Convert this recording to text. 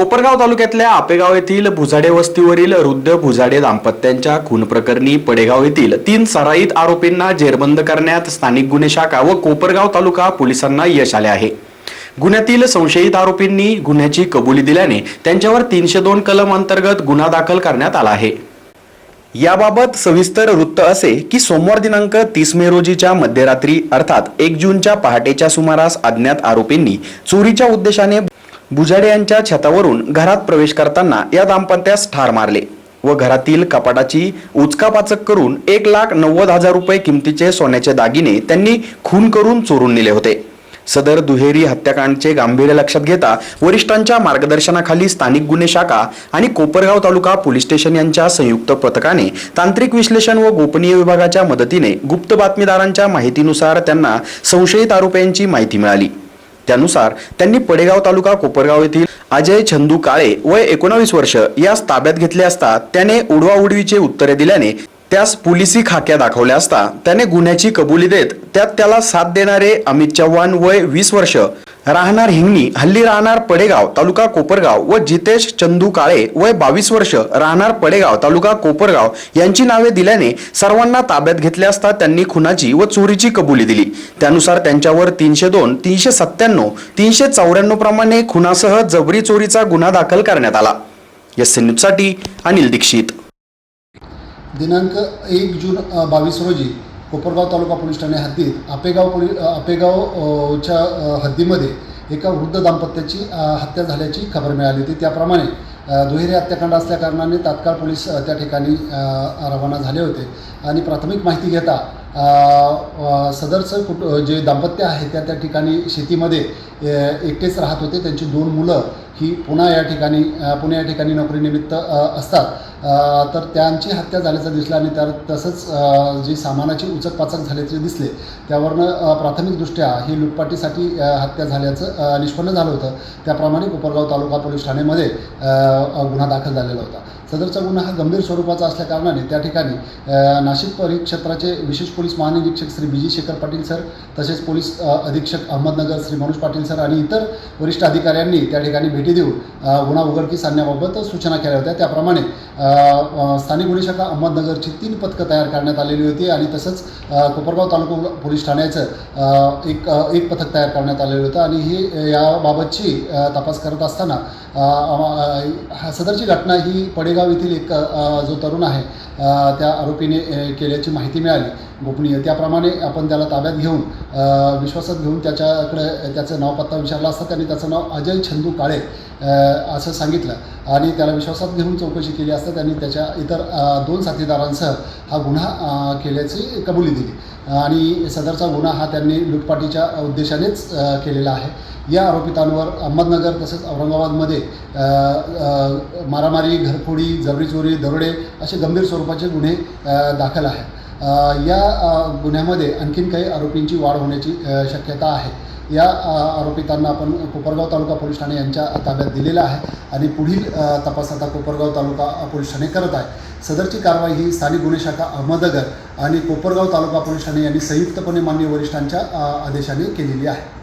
कोपरगाव तालुक्यातल्या आपेगाव येथील भुजाडे वस्तीवरील वृद्ध भुजाडे दाम्पत्यांच्या खून प्रकरणी पडेगाव येथील तीन सराईत आरोपींना जेरबंद करण्यात स्थानिक गुन्हे शाखा व कोपरगाव तालुका पोलिसांना यश आले आहे. गुन्ह्यातील संशयित आरोपींनी गुन्ह्याची कबुली दिल्याने त्यांच्यावर तीनशे दोन कलम अंतर्गत गुन्हा दाखल करण्यात आला आहे. याबाबत सविस्तर वृत्त असे की सोमवार दिनांक तीस मे रोजीच्या मध्यरात्री अर्थात एक जूनच्या पहाटेच्या सुमारास अज्ञात आरोपींनी चोरीच्या उद्देशाने बुजाडे यांच्या छतावरून घरात प्रवेश करताना या दाम्पत्यास ठार मारले व घरातील कपाटाची उचकापाचक करून एक लाख नव्वद हजार रुपये किमतीचे सोन्याचे दागिने त्यांनी खून करून चोरून नेले होते. सदर दुहेरी हत्याकांडचे गांभीर्य लक्षात घेता वरिष्ठांच्या मार्गदर्शनाखाली स्थानिक गुन्हे शाखा आणि कोपरगाव तालुका पोलीस स्टेशन यांच्या संयुक्त पथकाने तांत्रिक विश्लेषण व गोपनीय विभागाच्या मदतीने गुप्त बातमीदारांच्या माहितीनुसार त्यांना संशयित आरोपींची माहिती मिळाली. त्यानुसार त्यांनी पडेगाव तालुका कोपरगाव येथील अजय छंदू काळे वय एकोणावीस वर्ष यास ताब्यात घेतले असता त्याने उडवाउडवीचे उत्तरे दिल्याने त्यास पोलिसी खाक्या दाखवल्या असता त्याने गुन्ह्याची कबुली देत त्यात त्याला साथ देणारे अमित चव्हाण वय वीस वर्ष राहणार हिंगणी हल्ली राहणार पडेगाव तालुका कोपरगाव व जितेश चंदू काळे वय बावीस वर्ष राहणार पडेगाव तालुका कोपरगाव यांची नावे दिल्याने सर्वांना ताब्यात घेतले असता त्यांनी खुनाची व चोरीची कबुली दिली. त्यानुसार त्यांच्यावर तीनशे दोन तीनशे सत्त्याण्णव तीनशे चौऱ्याण्णव प्रमाणे खुनासह जबरी चोरीचा गुन्हा दाखल करण्यात आला. एस न्यूजसाठी अनिल दीक्षित. दिनांक एक जून बावीस रोजी कोपरगाव तालुका पोलीस ठाणे हद्दीत आपेगाव पोली आपेगावच्या हद्दीमध्ये एका वृद्ध दाम्पत्याची हत्या झाल्याची खबर मिळाली होती. त्याप्रमाणे दुहेरी हत्याकांड असल्याकारणाने तात्काळ पोलीस त्या ठिकाणी रवाना झाले होते. आणि प्राथमिक माहिती घेता सदरचं कुट जे दाम्पत्य आहे त्या त्या ठिकाणी शेतीमध्ये एकटेच राहत होते. त्यांची दोन मुलं ही पुन्हा या ठिकाणी पुणे या ठिकाणी नोकरीनिमित्त असतात. तर त्यांची हत्या झाल्याचं दिसलं आणि त्या तसंच जी सामानाची उचकपाचक झाल्याचे दिसले. त्यावरनं प्राथमिकदृष्ट्या ही लुटपाटीसाठी हत्या झाल्याचं निष्पन्न झालं होतं. त्याप्रमाणे कोपरगाव तालुका पोलीस ठाण्यामध्ये गुन्हा दाखल झालेला होता. सदरचा गुन्हा हा गंभीर स्वरूपाचा असल्याकारणाने त्या ठिकाणी नाशिक परिक्षेत्राचे विशेष पोलीस महानिरीक्षक Shri B G Shekhar Patil sir तसेच पोलीस अधीक्षक अहमदनगर श्री मनोज पाटील सर आणि इतर वरिष्ठ अधिकाऱ्यांनी त्या ठिकाणी भेटी देऊन गुन्हा उघडकीस आणण्याबाबत सूचना केल्या होत्या. त्याप्रमाणे स्थानिक गुन्हे शाखा अहमदनगरची तीन पथकं तयार करण्यात आलेली होती आणि तसंच कोपरगाव तालुका पोलीस ठाण्याचं एक एक पथक तयार करण्यात आलेलं होतं आणि हे याबाबतची तपास करत असताना हा सदरची घटना ही पडेगाव येथील एक जो तरुण आहे त्या आरोपीने केल्याची माहिती मिळाली. गोपनीय. त्याप्रमाणे आपण त्याला ताब्यात घेऊन विश्वासात घेऊन त्याच्याकडे त्याचं नाव पत्ता विचारला असता त्यांनी त्याचं नाव अजय छंदू काळे असं सांगितलं. आणि त्याला विश्वासात घेऊन चौकशी केली असता त्यांनी त्याच्या इतर दोन साथीदारांसह हा गुन्हा केल्याची कबुली दिली. आणि सदरचा गुन्हा हा त्यांनी लुटपाटीच्या उद्देशानेच केलेला आहे. या आरोपितांवर अहमदनगर तसेच औरंगाबादमध्ये मारामारी घरफोडी जबरी चोरी दरोडे असे गंभीर स्वरूपाचे गुन्हे दाखल आहेत. या गुन्ह्यामध्ये आणखीन काही आरोपींची वाढ होण्याची शक्यता आहे. या आरोपितांना आपण कोपरगाव तालुका पोलीस ठाणे यांच्या ताब्यात दिलेला आहे आणि पुढील तपास आता कोपरगाव तालुका पोलीस ठाणे करत आहे. सदरची कारवाई ही स्थानिक गुन्हे शाखा अहमदनगर आणि कोपरगाव तालुका पोलीस ठाणे यांनी संयुक्तपणे मान्य वरिष्ठांच्या आदेशाने केलेली आहे.